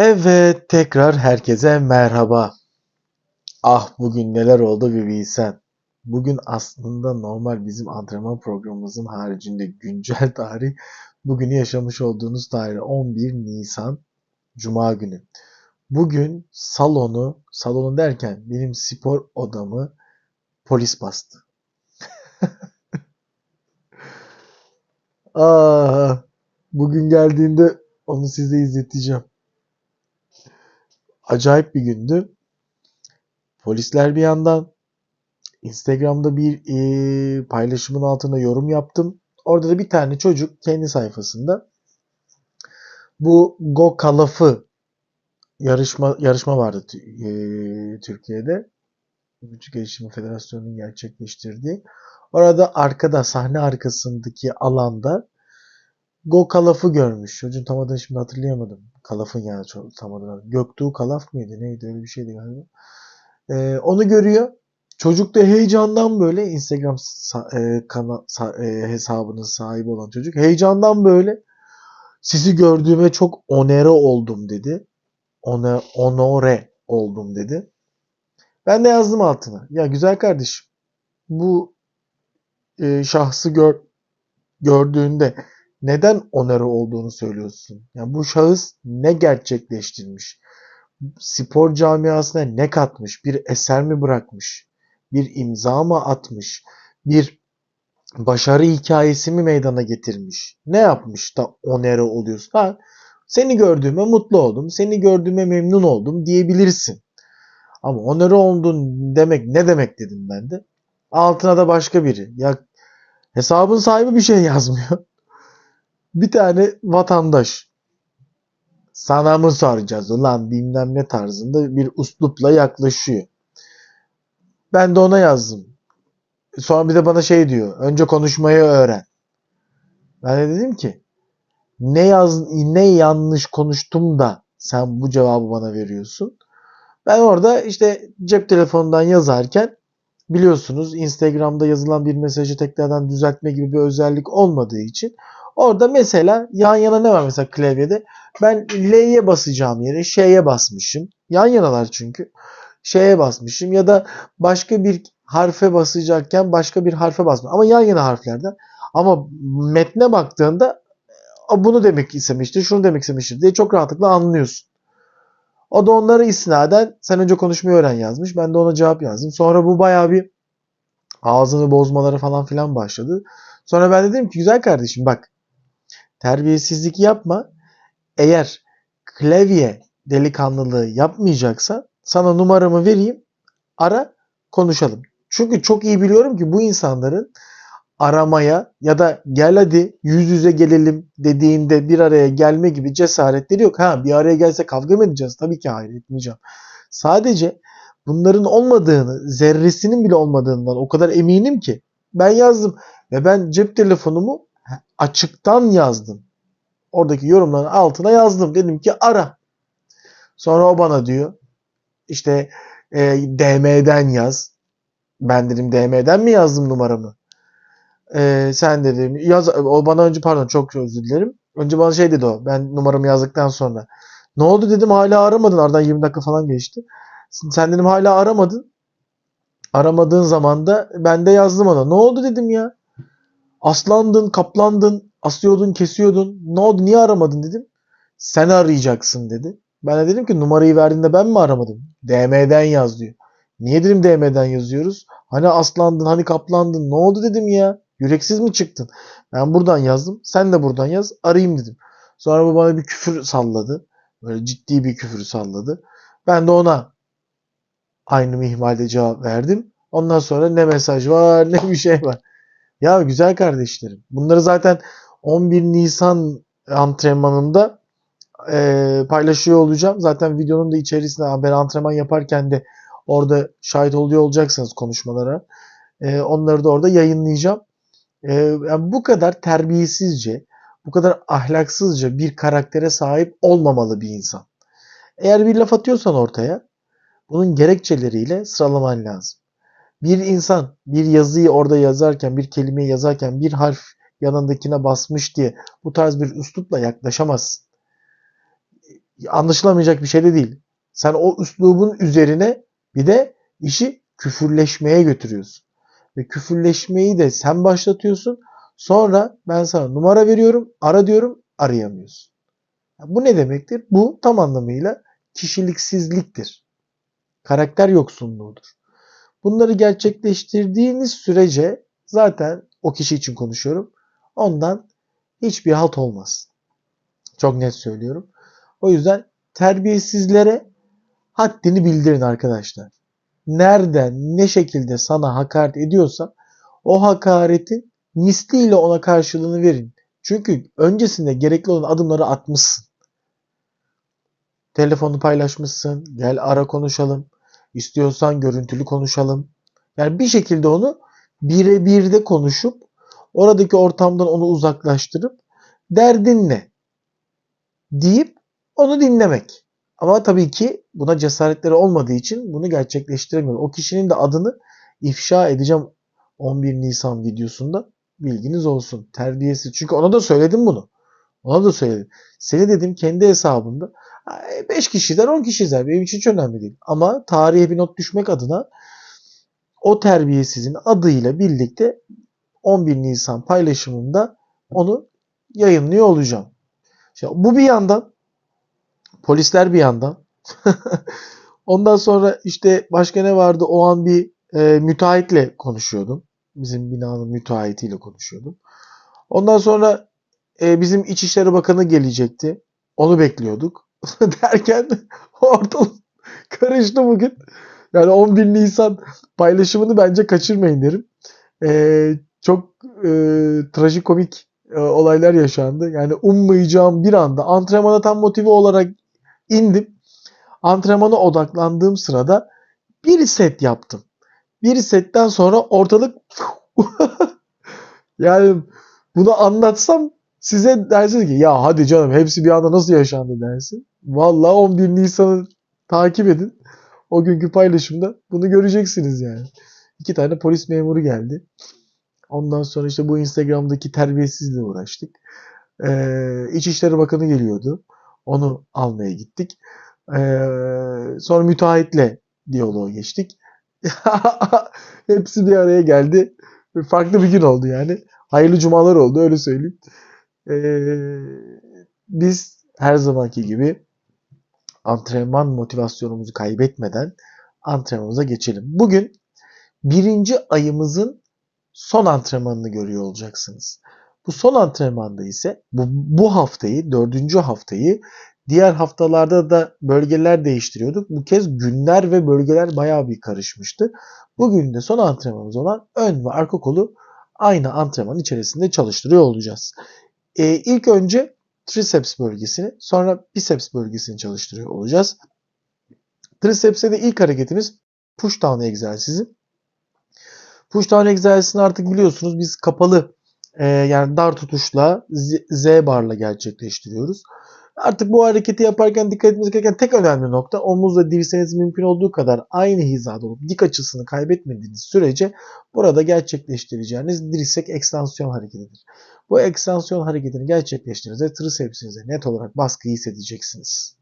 Evet, tekrar herkese merhaba. Ah bugün neler oldu bir bilsen. Bugün aslında normal bizim antrenman programımızın haricinde güncel tarih bugünü yaşamış olduğunuz tarih 11 Nisan Cuma günü. Bugün salonu, salonu derken benim spor odamı polis bastı. Ah, bugün geldiğinde onu size izleteceğim. Acayip bir gündü. Polisler bir yandan Instagram'da bir e, paylaşımın altına yorum yaptım. Orada da bir tane çocuk kendi sayfasında bu Go Kalaf'ı yarışma yarışma vardı e, Türkiye'de. Vücut Gelişimi Federasyonu'nun gerçekleştirdiği. Orada arkada sahne arkasındaki alanda Go Kalaf'ı görmüş. Çocuğun tam adını şimdi hatırlayamadım. Kalaf'ın yani tam adını. Göktuğ Kalaf mıydı? Neydi? Öyle bir şeydi galiba. Ee, onu görüyor. Çocuk da heyecandan böyle Instagram e, kana- e, hesabının sahibi olan çocuk heyecandan böyle sizi gördüğüme çok onere oldum dedi. Ona, onore oldum dedi. Ben de yazdım altına. Ya güzel kardeşim bu e, şahsı gör, gördüğünde neden onarı olduğunu söylüyorsun? Yani bu şahıs ne gerçekleştirmiş? Spor camiasına ne katmış? Bir eser mi bırakmış? Bir imza mı atmış? Bir başarı hikayesi mi meydana getirmiş? Ne yapmış da onarı oluyorsun? Ha, seni gördüğüme mutlu oldum, seni gördüğüme memnun oldum diyebilirsin. Ama onarı oldun demek ne demek dedim ben de. Altına da başka biri. Ya hesabın sahibi bir şey yazmıyor bir tane vatandaş sana mı soracağız ulan bilmem ne tarzında bir uslupla yaklaşıyor. Ben de ona yazdım. Sonra bir de bana şey diyor. Önce konuşmayı öğren. Ben de dedim ki ne yaz ne yanlış konuştum da sen bu cevabı bana veriyorsun. Ben orada işte cep telefonundan yazarken biliyorsunuz Instagram'da yazılan bir mesajı tekrardan düzeltme gibi bir özellik olmadığı için Orada mesela yan yana ne var mesela klavyede? Ben L'ye basacağım yere Ş'ye basmışım. Yan yanalar çünkü. Ş'ye basmışım ya da başka bir harfe basacakken başka bir harfe basmışım. Ama yan yana harflerden. Ama metne baktığında bunu demek istemiştir, şunu demek istemiştir diye çok rahatlıkla anlıyorsun. O da onları isnaden sen önce konuşmayı öğren yazmış. Ben de ona cevap yazdım. Sonra bu bayağı bir ağzını bozmaları falan filan başladı. Sonra ben dedim ki güzel kardeşim bak terbiyesizlik yapma. Eğer klavye delikanlılığı yapmayacaksan sana numaramı vereyim. Ara konuşalım. Çünkü çok iyi biliyorum ki bu insanların aramaya ya da gel hadi yüz yüze gelelim dediğinde bir araya gelme gibi cesaretleri yok. Ha bir araya gelse kavga mı edeceğiz? Tabii ki hayır etmeyeceğim. Sadece bunların olmadığını, zerresinin bile olmadığından o kadar eminim ki ben yazdım ve ben cep telefonumu açıktan yazdım. Oradaki yorumların altına yazdım. Dedim ki ara. Sonra o bana diyor işte e, DM'den yaz. Ben dedim DM'den mi yazdım numaramı? E, sen dedim yaz. O bana önce pardon çok özür dilerim. Önce bana şey dedi o. Ben numaramı yazdıktan sonra. Ne oldu dedim hala aramadın. Aradan 20 dakika falan geçti. Sen dedim hala aramadın. Aramadığın zaman da ben de yazdım ona. Ne oldu dedim ya. Aslandın, kaplandın, asıyordun, kesiyordun. Ne oldu niye aramadın dedim. Sen arayacaksın dedi. Ben de dedim ki numarayı verdiğinde ben mi aramadım? DM'den yaz diyor. Niye dedim DM'den yazıyoruz? Hani aslandın, hani kaplandın. Ne oldu dedim ya. Yüreksiz mi çıktın? Ben buradan yazdım. Sen de buradan yaz. Arayayım dedim. Sonra bu bana bir küfür salladı. Böyle ciddi bir küfür salladı. Ben de ona aynı mihmalde cevap verdim. Ondan sonra ne mesaj var ne bir şey var. Ya güzel kardeşlerim. Bunları zaten 11 Nisan antrenmanında e, paylaşıyor olacağım. Zaten videonun da içerisinde ben antrenman yaparken de orada şahit oluyor olacaksınız konuşmalara. E, onları da orada yayınlayacağım. E, yani bu kadar terbiyesizce, bu kadar ahlaksızca bir karaktere sahip olmamalı bir insan. Eğer bir laf atıyorsan ortaya bunun gerekçeleriyle sıralaman lazım. Bir insan bir yazıyı orada yazarken, bir kelimeyi yazarken bir harf yanındakine basmış diye bu tarz bir üslupla yaklaşamazsın. anlaşılamayacak bir şey de değil. Sen o üslubun üzerine bir de işi küfürleşmeye götürüyorsun. Ve küfürleşmeyi de sen başlatıyorsun. Sonra ben sana numara veriyorum, ara diyorum, arayamıyorsun. Bu ne demektir? Bu tam anlamıyla kişiliksizliktir. Karakter yoksunluğudur. Bunları gerçekleştirdiğiniz sürece zaten o kişi için konuşuyorum. Ondan hiçbir halt olmaz. Çok net söylüyorum. O yüzden terbiyesizlere haddini bildirin arkadaşlar. Nereden ne şekilde sana hakaret ediyorsa o hakaretin misliyle ona karşılığını verin. Çünkü öncesinde gerekli olan adımları atmışsın. Telefonu paylaşmışsın. Gel ara konuşalım. İstiyorsan görüntülü konuşalım. Yani bir şekilde onu birebir de konuşup oradaki ortamdan onu uzaklaştırıp derdin ne deyip onu dinlemek. Ama tabii ki buna cesaretleri olmadığı için bunu gerçekleştiremiyor. O kişinin de adını ifşa edeceğim 11 Nisan videosunda bilginiz olsun. Terbiyesi. Çünkü ona da söyledim bunu. Ona da söyledim. Seni dedim kendi hesabında 5 kişi izler 10 kişi. Benim için hiç önemli değil. Ama tarihe bir not düşmek adına o terbiyesizin adıyla birlikte 11 Nisan paylaşımında onu yayınlıyor olacağım. Şimdi bu bir yandan polisler bir yandan ondan sonra işte başka ne vardı o an bir e, müteahhitle konuşuyordum. Bizim binanın müteahhitiyle konuşuyordum. Ondan sonra e, bizim İçişleri Bakanı gelecekti. Onu bekliyorduk. Derken ortalık karıştı bugün. Yani 11 Nisan paylaşımını bence kaçırmayın derim. E, çok e, trajikomik e, olaylar yaşandı. Yani ummayacağım bir anda antrenmana tam motive olarak indim. Antrenmana odaklandığım sırada bir set yaptım. Bir setten sonra ortalık yani bunu anlatsam size dersiniz ki ya hadi canım hepsi bir anda nasıl yaşandı dersin. Vallahi 11 Nisan'ı takip edin. O günkü paylaşımda bunu göreceksiniz yani. İki tane polis memuru geldi. Ondan sonra işte bu Instagram'daki terbiyesizliğe uğraştık. Ee, İçişleri Bakanı geliyordu. Onu almaya gittik. Ee, sonra müteahhitle diyaloğa geçtik. Hepsi bir araya geldi. Farklı bir gün oldu yani. Hayırlı cumalar oldu öyle söyleyeyim. Ee, biz her zamanki gibi antrenman motivasyonumuzu kaybetmeden antrenmanımıza geçelim. Bugün birinci ayımızın son antrenmanını görüyor olacaksınız. Bu son antrenmanda ise bu, bu haftayı, dördüncü haftayı diğer haftalarda da bölgeler değiştiriyorduk. Bu kez günler ve bölgeler bayağı bir karışmıştı. Bugün de son antrenmanımız olan ön ve arka kolu aynı antrenman içerisinde çalıştırıyor olacağız. Ee, ilk önce triceps bölgesini sonra biceps bölgesini çalıştırıyor olacağız. Triceps'e de ilk hareketimiz push down egzersizi. Push down egzersizini artık biliyorsunuz biz kapalı e, yani dar tutuşla Z, Z barla gerçekleştiriyoruz. Artık bu hareketi yaparken dikkat etmeniz gereken tek önemli nokta omuzla dirseğiniz mümkün olduğu kadar aynı hizada olup dik açısını kaybetmediğiniz sürece burada gerçekleştireceğiniz dirsek ekstansiyon hareketidir. Bu ekstansiyon hareketini gerçekleştirince tricepsinize net olarak baskı hissedeceksiniz.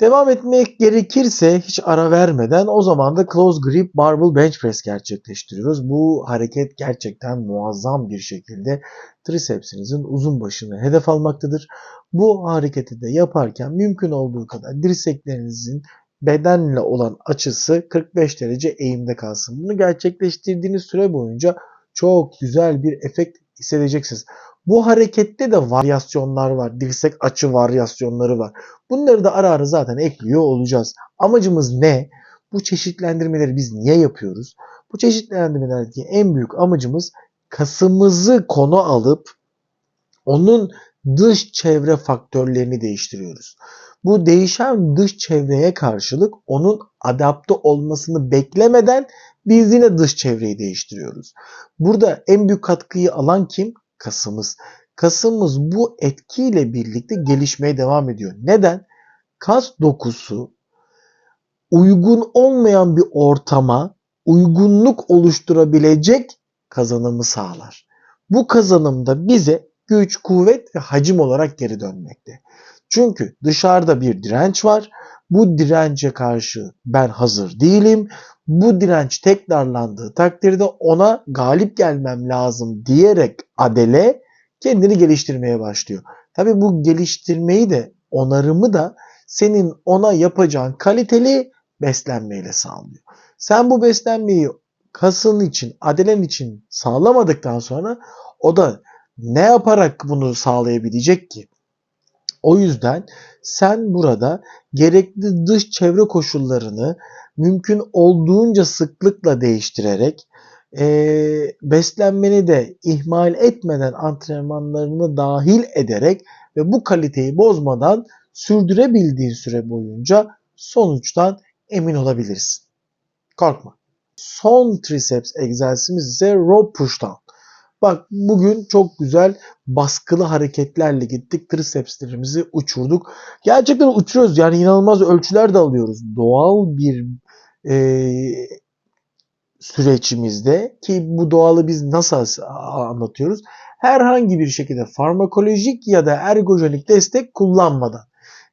Devam etmek gerekirse hiç ara vermeden o zaman da close grip barbell bench press gerçekleştiriyoruz. Bu hareket gerçekten muazzam bir şekilde tricepsinizin uzun başını hedef almaktadır. Bu hareketi de yaparken mümkün olduğu kadar dirseklerinizin bedenle olan açısı 45 derece eğimde kalsın. Bunu gerçekleştirdiğiniz süre boyunca çok güzel bir efekt hissedeceksiniz. Bu harekette de varyasyonlar var. Dirsek açı varyasyonları var. Bunları da ara ara zaten ekliyor olacağız. Amacımız ne? Bu çeşitlendirmeleri biz niye yapıyoruz? Bu çeşitlendirmelerdeki en büyük amacımız kasımızı konu alıp onun dış çevre faktörlerini değiştiriyoruz. Bu değişen dış çevreye karşılık onun adapte olmasını beklemeden biz yine dış çevreyi değiştiriyoruz. Burada en büyük katkıyı alan kim? Kasımız. Kasımız bu etkiyle birlikte gelişmeye devam ediyor. Neden? Kas dokusu uygun olmayan bir ortama uygunluk oluşturabilecek kazanımı sağlar. Bu kazanım da bize güç, kuvvet ve hacim olarak geri dönmekte. Çünkü dışarıda bir direnç var. Bu dirence karşı ben hazır değilim. Bu direnç tekrarlandığı takdirde ona galip gelmem lazım diyerek Adele kendini geliştirmeye başlıyor. Tabi bu geliştirmeyi de onarımı da senin ona yapacağın kaliteli beslenmeyle sağlıyor. Sen bu beslenmeyi kasın için, adelen için sağlamadıktan sonra o da ne yaparak bunu sağlayabilecek ki? O yüzden sen burada gerekli dış çevre koşullarını mümkün olduğunca sıklıkla değiştirerek e, beslenmeni de ihmal etmeden antrenmanlarını dahil ederek ve bu kaliteyi bozmadan sürdürebildiğin süre boyunca sonuçtan emin olabilirsin. Korkma. Son triceps egzersizimiz ise rope push down. Bak bugün çok güzel baskılı hareketlerle gittik. Tricepslerimizi uçurduk. Gerçekten uçuruyoruz. Yani inanılmaz ölçüler de alıyoruz. Doğal bir e, süreçimizde ki bu doğalı biz nasıl anlatıyoruz? Herhangi bir şekilde farmakolojik ya da ergojenik destek kullanmadan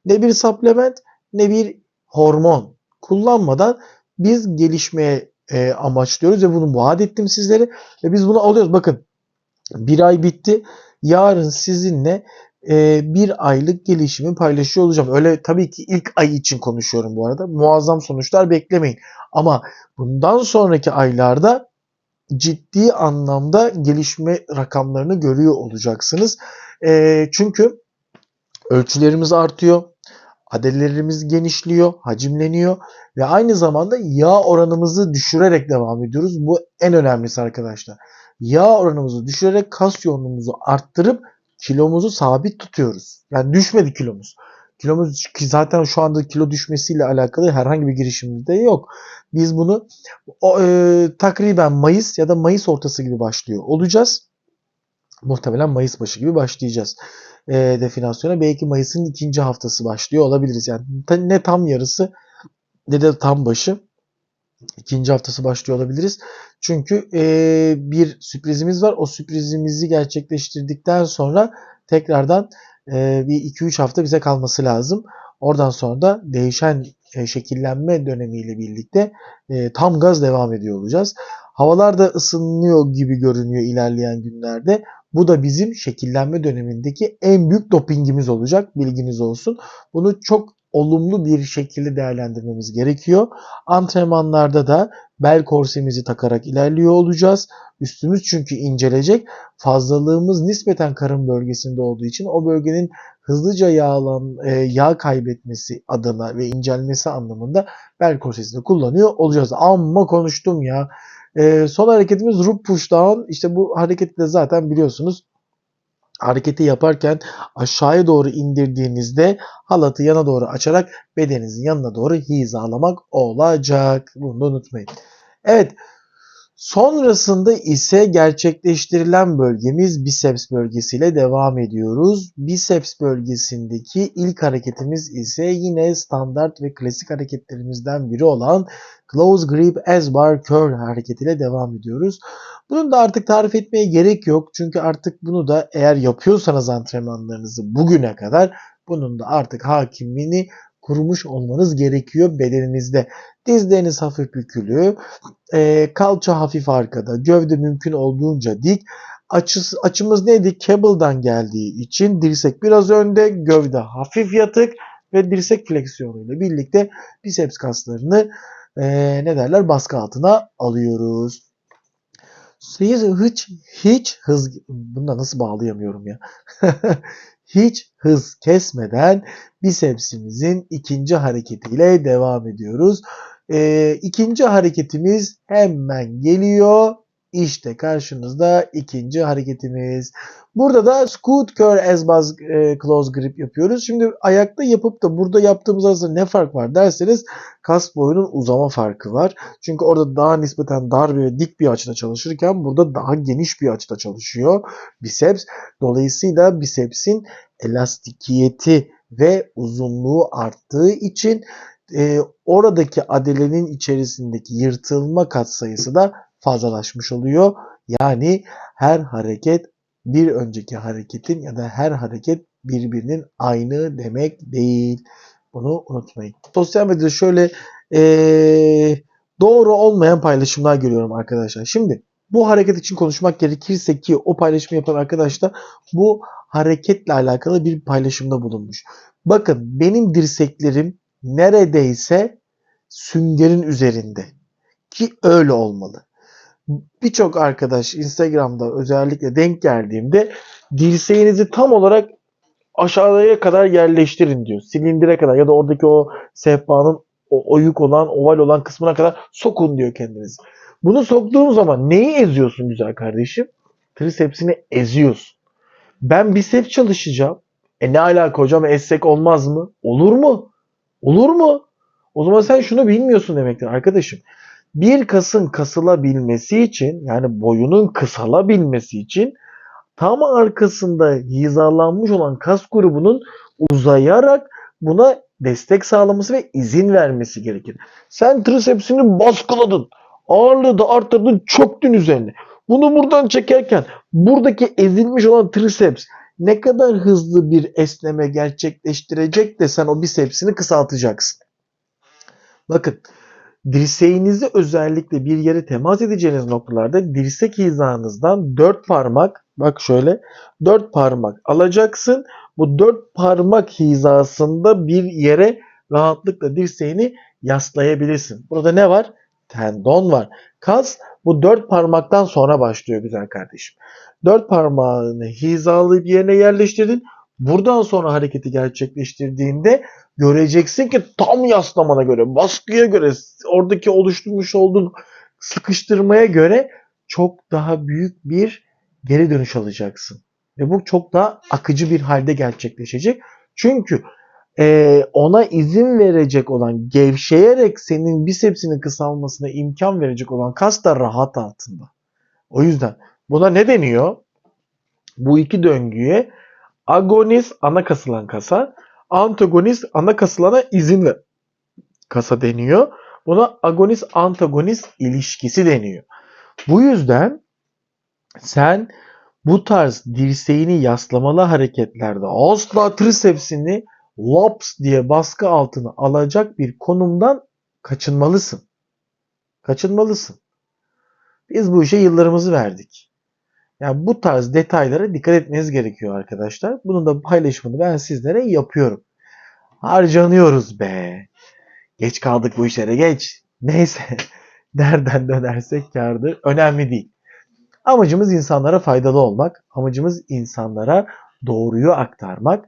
ne bir supplement ne bir hormon kullanmadan biz gelişmeye e, amaçlıyoruz ve bunu vaat ettim sizlere ve biz bunu alıyoruz. Bakın bir ay bitti. Yarın sizinle e, bir aylık gelişimi paylaşıyor olacağım. Öyle tabii ki ilk ay için konuşuyorum bu arada. Muazzam sonuçlar beklemeyin. Ama bundan sonraki aylarda ciddi anlamda gelişme rakamlarını görüyor olacaksınız. E, çünkü ölçülerimiz artıyor. Adellerimiz genişliyor, hacimleniyor ve aynı zamanda yağ oranımızı düşürerek devam ediyoruz. Bu en önemlisi arkadaşlar. Yağ oranımızı düşürerek kas yoğunluğumuzu arttırıp kilomuzu sabit tutuyoruz. Yani düşmedi kilomuz. Kilomuz ki zaten şu anda kilo düşmesiyle alakalı herhangi bir girişimimizde yok. Biz bunu o, e, takriben Mayıs ya da Mayıs ortası gibi başlıyor olacağız. Muhtemelen Mayıs başı gibi başlayacağız e, definasyona. Belki Mayıs'ın ikinci haftası başlıyor olabiliriz. Yani ne tam yarısı ne de tam başı ikinci haftası başlıyor olabiliriz. Çünkü e, bir sürprizimiz var. O sürprizimizi gerçekleştirdikten sonra tekrardan e, bir 2-3 hafta bize kalması lazım. Oradan sonra da değişen e, şekillenme dönemiyle birlikte e, tam gaz devam ediyor olacağız. Havalar da ısınıyor gibi görünüyor ilerleyen günlerde. Bu da bizim şekillenme dönemindeki en büyük dopingimiz olacak. Bilginiz olsun. Bunu çok olumlu bir şekilde değerlendirmemiz gerekiyor. Antrenmanlarda da bel korsemizi takarak ilerliyor olacağız. Üstümüz çünkü incelecek. Fazlalığımız nispeten karın bölgesinde olduğu için o bölgenin hızlıca yağlan, e, yağ kaybetmesi adına ve incelmesi anlamında bel korsesini kullanıyor olacağız. Amma konuştum ya. E, son hareketimiz root push down. İşte bu hareketi de zaten biliyorsunuz hareketi yaparken aşağıya doğru indirdiğinizde halatı yana doğru açarak bedeninizin yanına doğru hizalamak olacak. Bunu da unutmayın. Evet. Sonrasında ise gerçekleştirilen bölgemiz biceps bölgesiyle devam ediyoruz. Biceps bölgesindeki ilk hareketimiz ise yine standart ve klasik hareketlerimizden biri olan close grip as bar curl hareketiyle devam ediyoruz. Bunun da artık tarif etmeye gerek yok. Çünkü artık bunu da eğer yapıyorsanız antrenmanlarınızı bugüne kadar bunun da artık hakimliğini kurmuş olmanız gerekiyor bedeninizde. Dizleriniz hafif bükülü, e, kalça hafif arkada, gövde mümkün olduğunca dik. Açısı, açımız neydi? Cable'dan geldiği için dirsek biraz önde, gövde hafif yatık ve dirsek fleksiyonuyla birlikte biceps kaslarını e, ne derler baskı altına alıyoruz. Hiç, hiç, hiç hız, bunu da nasıl bağlayamıyorum ya. hiç hız kesmeden bisepsimizin ikinci hareketiyle devam ediyoruz. Ee, ikinci hareketimiz hemen geliyor. İşte karşınızda ikinci hareketimiz. Burada da scoot curl as baz e, close grip yapıyoruz. Şimdi ayakta yapıp da burada yaptığımız arasında ne fark var derseniz kas boyunun uzama farkı var. Çünkü orada daha nispeten dar ve dik bir açıda çalışırken burada daha geniş bir açıda çalışıyor biceps. Dolayısıyla bicepsin elastikiyeti ve uzunluğu arttığı için e, oradaki adelenin içerisindeki yırtılma katsayısı da fazlalaşmış oluyor. Yani her hareket bir önceki hareketin ya da her hareket birbirinin aynı demek değil. Bunu unutmayın. Sosyal medyada şöyle eee, doğru olmayan paylaşımlar görüyorum arkadaşlar. Şimdi bu hareket için konuşmak gerekirse ki o paylaşımı yapan arkadaş da bu hareketle alakalı bir paylaşımda bulunmuş. Bakın benim dirseklerim neredeyse süngerin üzerinde ki öyle olmalı. Birçok arkadaş Instagram'da özellikle denk geldiğimde dirseğinizi tam olarak aşağıya kadar yerleştirin diyor. Silindire kadar ya da oradaki o sehpanın o oyuk olan, oval olan kısmına kadar sokun diyor kendinizi. Bunu soktuğun zaman neyi eziyorsun güzel kardeşim? Trisepsini eziyorsun. Ben biceps çalışacağım. E ne alaka hocam essek olmaz mı? Olur mu? Olur mu? O zaman sen şunu bilmiyorsun demektir arkadaşım. Bir kasın kasılabilmesi için yani boyunun kısalabilmesi için tam arkasında hizalanmış olan kas grubunun uzayarak buna destek sağlaması ve izin vermesi gerekir. Sen trisepsini baskıladın. Ağırlığı da arttırdın çöktün üzerine. Bunu buradan çekerken buradaki ezilmiş olan triceps ne kadar hızlı bir esneme gerçekleştirecek de sen o bisepsini kısaltacaksın. Bakın dirseğinizi özellikle bir yere temas edeceğiniz noktalarda dirsek hizanızdan 4 parmak bak şöyle 4 parmak alacaksın. Bu 4 parmak hizasında bir yere rahatlıkla dirseğini yaslayabilirsin. Burada ne var? Tendon var. Kas bu 4 parmaktan sonra başlıyor güzel kardeşim. 4 parmağını hizalayıp yerine yerleştirdin. Buradan sonra hareketi gerçekleştirdiğinde göreceksin ki tam yaslamana göre, baskıya göre, oradaki oluşturmuş olduğun sıkıştırmaya göre çok daha büyük bir geri dönüş alacaksın. Ve bu çok daha akıcı bir halde gerçekleşecek. Çünkü e, ona izin verecek olan, gevşeyerek senin bisepsinin kısalmasına imkan verecek olan kas da rahat altında. O yüzden buna ne deniyor? Bu iki döngüye agonist ana kasılan kasa, antagonist ana kasılana izin ver kasa deniyor. Buna agonist antagonist ilişkisi deniyor. Bu yüzden sen bu tarz dirseğini yaslamalı hareketlerde asla trisepsini laps diye baskı altına alacak bir konumdan kaçınmalısın. Kaçınmalısın. Biz bu işe yıllarımızı verdik. Yani bu tarz detaylara dikkat etmeniz gerekiyor arkadaşlar. Bunun da paylaşımını ben sizlere yapıyorum. Harcanıyoruz be. Geç kaldık bu işlere geç. Neyse. Nereden dönersek kardır. Önemli değil. Amacımız insanlara faydalı olmak. Amacımız insanlara doğruyu aktarmak.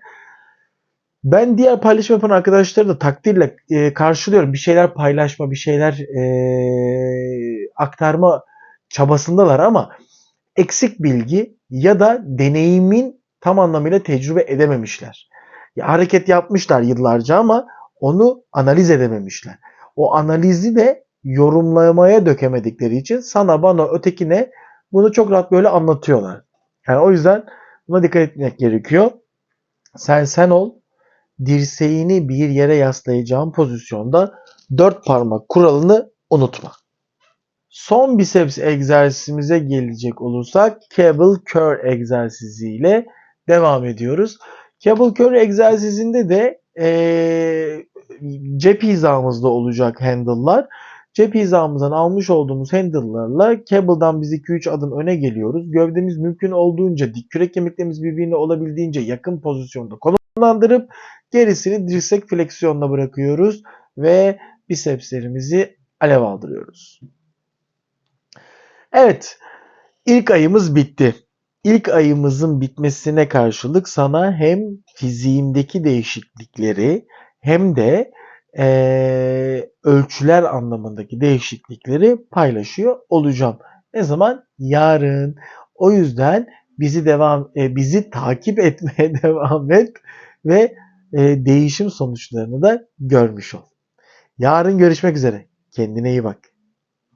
Ben diğer paylaşım yapan arkadaşları da takdirle e, karşılıyorum. Bir şeyler paylaşma, bir şeyler e, aktarma çabasındalar ama eksik bilgi ya da deneyimin tam anlamıyla tecrübe edememişler. Ya, hareket yapmışlar yıllarca ama onu analiz edememişler. O analizi de yorumlamaya dökemedikleri için sana bana ötekine bunu çok rahat böyle anlatıyorlar. Yani o yüzden buna dikkat etmek gerekiyor. Sen sen ol. Dirseğini bir yere yaslayacağın pozisyonda dört parmak kuralını unutma. Son biceps egzersizimize gelecek olursak cable curl egzersiziyle devam ediyoruz. Cable curl egzersizinde de ee, cep hizamızda olacak handle'lar. Cep hizamızdan almış olduğumuz handle'larla cable'dan biz 2-3 adım öne geliyoruz. Gövdemiz mümkün olduğunca dik kürek kemiklerimiz birbirine olabildiğince yakın pozisyonda konumlandırıp gerisini dirsek fleksiyonla bırakıyoruz ve bisepslerimizi alev aldırıyoruz. Evet, ilk ayımız bitti. İlk ayımızın bitmesine karşılık sana hem fiziğimdeki değişiklikleri hem de e, ölçüler anlamındaki değişiklikleri paylaşıyor olacağım. Ne zaman? Yarın. O yüzden bizi devam e, bizi takip etmeye devam et ve e, değişim sonuçlarını da görmüş ol. Yarın görüşmek üzere. Kendine iyi bak.